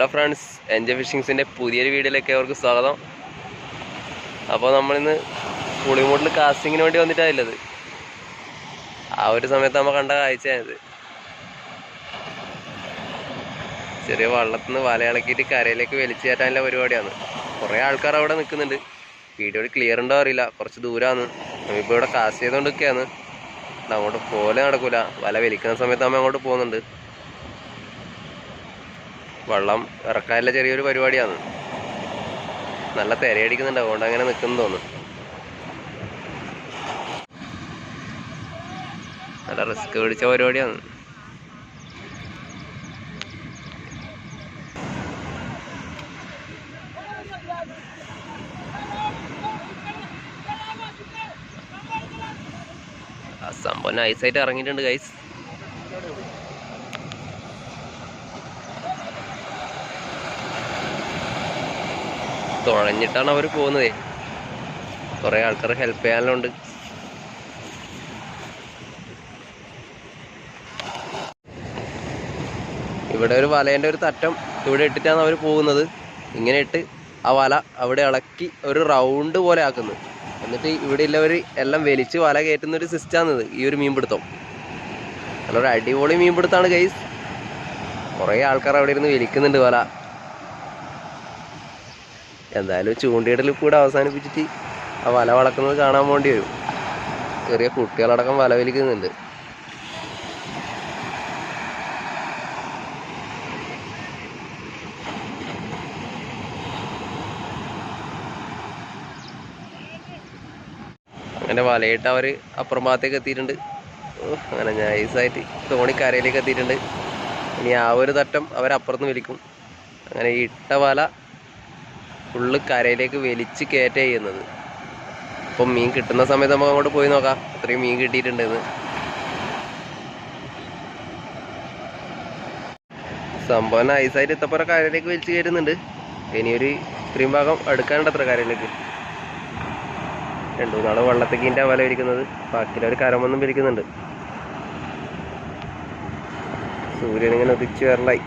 Hello friends enjoy ഫിഷിങ്സിന്റെ പുതിയൊരു വീഡിയോയിലേക്ക് അവർക്ക് സ്വാഗതം. അപ്പോൾ നമ്മളിന്ന് പുളിമൂട്ടിൽ കാസ്റ്റിങ്ങിന് വേണ്ടി വന്നിട്ടാണുള്ളത് ആ ഒരു സമയത്ത് നമ്മൾ കണ്ട കാഴ്ചയാണിത്. ചെറിയ വള്ളത്തിൽ നിന്ന് വലയിളക്കിയിട്ട് കരയിലേക്ക് വലിച്ചു കയറ്റാനുള്ള പരിപാടിയാണ്. കുറേ ആൾക്കാർ അവിടെ നിൽക്കുന്നുണ്ട്. വീഡിയോയിൽ ക്ലിയർ ഉണ്ടോ അറിയില്ല. കുറച്ച് ദൂരമാണ് നമ്മളിപ്പോൾ ഇവിടെ കാസ്റ്റ് ചെയ്തുകൊണ്ടിരിക്കുകയാണ്. അങ്ങോട്ട് പോലെ നടക്കൂല. വല വലിക്കുന്ന സമയത്ത് നമ്മൾ അങ്ങോട്ട് പോകുന്നുണ്ട്. വെള്ളം ഇറക്കാനുള്ള ചെറിയൊരു പരിപാടിയാണ്. നല്ല തിരയടിക്കുന്നുണ്ട്. അതുകൊണ്ട് അങ്ങനെ നിൽക്കുന്നു തോന്നുന്നു. നല്ല റിസ്ക് പിടിച്ച പരിപാടിയാണ്. സംഭവം നൈസായിട്ട് ഇറങ്ങിയിട്ടുണ്ട് ഗൈസ് തുഴഞ്ഞിട്ടാണ് അവർ പോകുന്നത്. കുറേ ആൾക്കാർ ഹെൽപ്പ് ചെയ്യാനുണ്ട്. ഇവിടെ ഒരു വലേന്റെ ഒരു തറ്റം ഇവിടെ ഇട്ടിട്ടാണ് അവർ പോകുന്നത്. ഇങ്ങനെ ഇട്ട് ആ വല അവിടെ ഇളക്കി ഒരു റൗണ്ട് പോലെ ആക്കുന്നത് എന്നിട്ട് ഇവിടെ ഉള്ളവർ എല്ലാം വലിച്ച് വല കയറ്റുന്ന ഒരു സിസ്റ്റാണിത് ഈ ഒരു മീൻപിടുത്തം. നല്ലൊരു അടിപൊളി മീൻപിടുത്താണ് ഗൈസ് കുറേ ആൾക്കാർ അവിടെ ഇരുന്ന് വലിക്കുന്നുണ്ട് വല. എന്തായാലും ചൂണ്ടയിടൽ കൂടെ അവസാനിപ്പിച്ചിട്ട് ആ വല വളക്കുന്നത് കാണാൻ വേണ്ടി വരും. ചെറിയ കുട്ടികളടക്കം വല വലിക്കുന്നുണ്ട്. അങ്ങനെ വലയിട്ട് അവർ അപ്പുറം ഭാഗത്തേക്ക് എത്തിയിട്ടുണ്ട്. അങ്ങനെ നൈസായിട്ട് തോണി കരയിലേക്ക് എത്തിയിട്ടുണ്ട്. ഇനി ആ ഒരു തട്ടം അവരപ്പുറത്ത് വലിക്കും അങ്ങനെ ഇട്ട വല ഫുള്ള് കരയിലേക്ക് വലിച്ച് കയറ്റ ചെയ്യുന്നത്. അപ്പം മീൻ കിട്ടുന്ന സമയത്ത് നമുക്ക് അങ്ങോട്ട് പോയി നോക്കാം. അത്രയും മീൻ കിട്ടിയിട്ടുണ്ടെന്ന് സംഭവം നൈസായിട്ട് ഇത്തപ്പുറം കരയിലേക്ക് വലിച്ച് കയറ്റുന്നുണ്ട്. ഇനിയൊരു ഇത്രയും ഭാഗം എടുക്കാനുണ്ട് അത്ര കരയിലേക്ക്. രണ്ടു മൂന്നാൾ വെള്ളത്തേക്കിന്റെ വല വിരിക്കുന്നത്. ബാക്കിയുള്ളവർ കരമൊന്നും വിരിക്കുന്നുണ്ട്. സൂര്യൻ ഇങ്ങനെ ഉദിച്ചു വരലായി.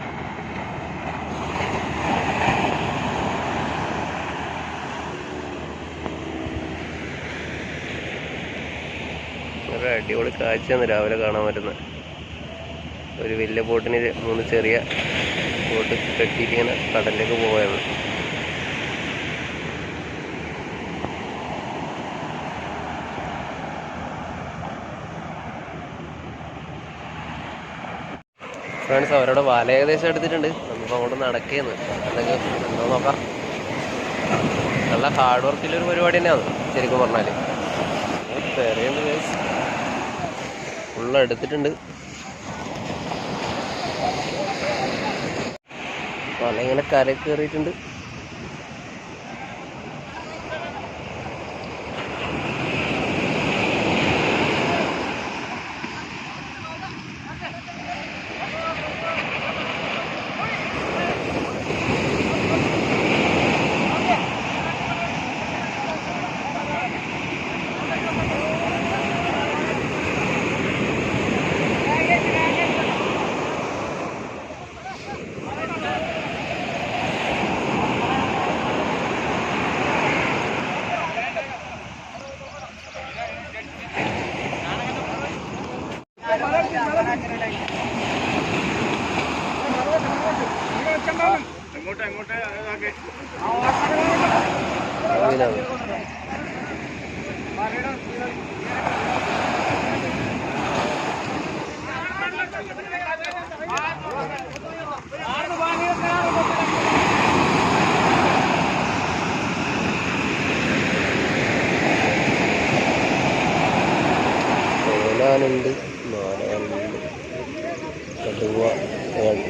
ഒരു അടിപൊളി കാഴ്ചയാണ് രാവിലെ കാണാൻ പറ്റുന്നത്. ഒരു വലിയ ബോട്ടിന് മൂന്ന് ചെറിയ ബോട്ട് കെട്ടിയിട്ട് ഇങ്ങനെ കടലിലേക്ക് പോവുകയാണ്. ഫ്രണ്ട്സ് അവരോട് വല ഏകദേശം എടുത്തിട്ടുണ്ട്. നമുക്ക് അങ്ങോട്ട് നടക്കുന്നു. അല്ലെങ്കിൽ എന്തോ നോക്കാം. നല്ല ഹാർഡ് വർക്കിലൊരു പരിപാടി തന്നെയാണ് ശരിക്കും പറഞ്ഞാൽ ഗൈസ് ഫുള്ള് എടുത്തിട്ടുണ്ട്. വല ഇങ്ങനെ കര കയറിയിട്ടുണ്ട്? അതിലാണ് ഓലാനുണ്ട് മാലാനുണ്ട് കടുവ ഏട്ട.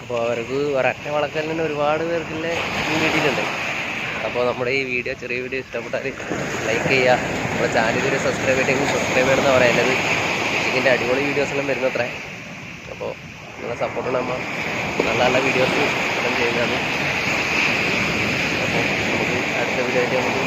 അപ്പോൾ അവർക്ക് ഒരൊറ്റ വളക്കലിന് ഒരുപാട് പേർക്കുള്ള കിട്ടിയിട്ടുണ്ട് അപ്പോൾ നമ്മുടെ ഈ വീഡിയോ ചെറിയ വീഡിയോ ഇഷ്ടപ്പെട്ടാൽ ലൈക്ക് ചെയ്യുക. നമ്മുടെ ചാനൽ ഇതുവരെ സബ്സ്ക്രൈബ് ചെയ്തെങ്കിൽ സബ്സ്ക്രൈബ് ചെയ്യണമെന്ന് പറയുന്നത് ഇതിന്റെ അടിപൊളി വീഡിയോസ് എല്ലാം വരുന്നത്രേ. അപ്പോൾ നിങ്ങളെ സപ്പോർട്ട് നമ്മൾ നല്ല നല്ല വീഡിയോസ് ചെയ്യുന്നതാണ്. അപ്പോൾ നമുക്ക് അടുത്ത വീഡിയോ ആയിട്ട് നമുക്ക്